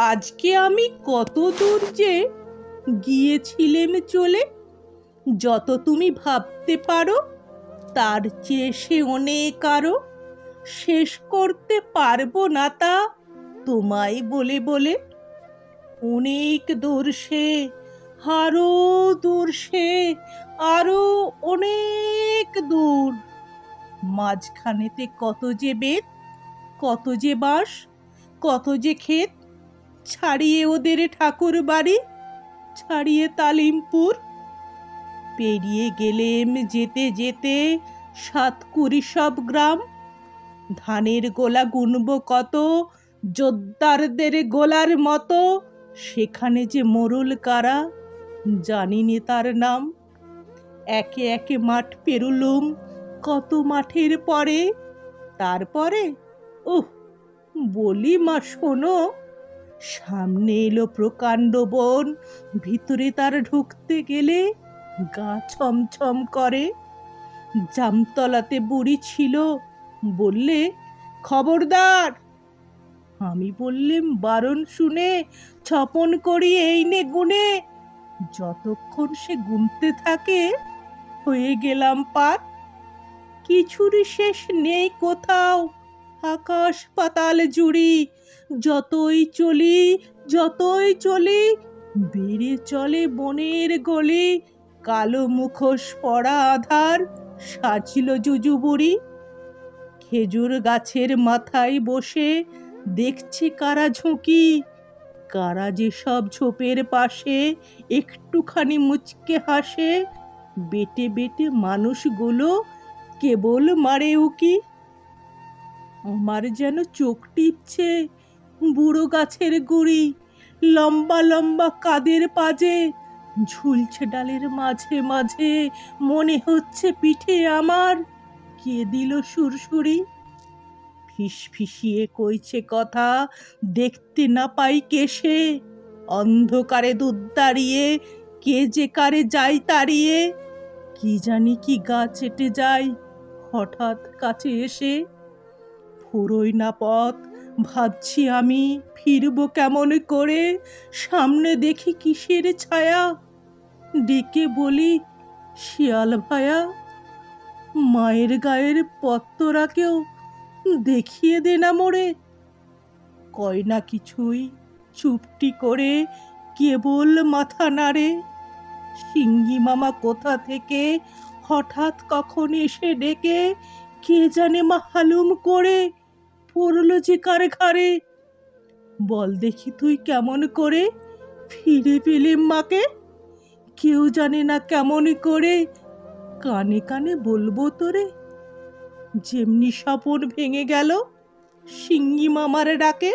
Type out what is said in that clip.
আজকে আমি কত দূর যে গিয়েছিলেম চলে, যত তুমি ভাবতে পারো, তার চেয়ে সে অনেক আরও। শেষ করতে পারব না তা তোমায় বলে বলে। অনেক দূর সে, আরও দূর সে, আরও অনেক দূর। মাঝখানেতে কত যে বেদ কত যে বাঁশ কত যে ক্ষেত ছাড়িয়ে ওদের ঠাকুর বাড়ি? ছাড়িয়ে তালিমপুর? পেরিয়ে গেলেম যেতে যেতে সাতকুড়ি সব গ্রাম। ধানের গোলা গুনব কত, জোদ্দারদের গোলার মতো, সেখানে যে মোরল কারা, জানিনি তার নাম। একে একে মাঠ পেরুলুম, কত মাঠের পরে? তারপরে? ওহ বলি মা, শোনো। সামনে এলো প্রকাণ্ড বন, ভিতরে তার ঢুকতে গেলে গা ছমছম করে। জামতলাতে বুড়ি ছিল, বললে, খবরদার! আমি বললেম, বারণ শুনে ছপন করি এই নে গুনে যতক্ষণ সে গুনতে থাকে, হয়ে গেলাম পার। কিছুরই শেষ নেই কোথাও। আকাশ পাতাল জুড়ি, যতই চলি যতই চলি, বেড়ে চলে বনের গলি, কালো মুখোশ পড়া আধার, সাজিল জুজুবুড়ি খেজুর গাছের মাথায় বসে দেখছে কারা ঝুঁকি, কারা যে সব ঝোপের পাশে একটুখানি মুচকে হাসে। বেটে বেটে মানুষগুলো কেবল মারে উকি। আমার যেন চোখ টিপছে বুড়ো গাছের গুড়ি, লম্বা লম্বা কাদের পাজে, ঝুলছে ডালের মাঝে মাঝে, মনে হচ্ছে পিঠে আমার। কে দিল সুরসুরি? ফিস ফিসিয়ে কইছে কথা, দেখতে না পাই কেসে অন্ধকারে দুধ দাঁড়িয়ে, কে যে কারে যাই তাড়িয়ে, কি জানি কি গা চেটে যায়, হঠাৎ কাছে এসে ফুরোই না পথ ভাবছি আমি ফিরবো কেমন করে? সামনে দেখি কিসের ছায়া? ডেকে বলি, শিয়াল ভায়া, মায়ের গায়ের পত্তরাকেও দেখিয়ে দে না মোড়ে কয় না কিছুই চুপটি করে কেবল মাথা নাড়ে। সিঙ্গি মামা কোথা থেকে হঠাৎ কখন এসে ডেকে কে জানে মা হালুম করে? পড়ল যে কার ঘরে বল দেখি তুই কেমন করে ফিরে পেলি মাকে? কেউ জানে না কেমন করে। কানে কানে বলব তোরে, যেমনি স্বপন ভেঙে গেল, সিঙ্গি মামারে ডাকে।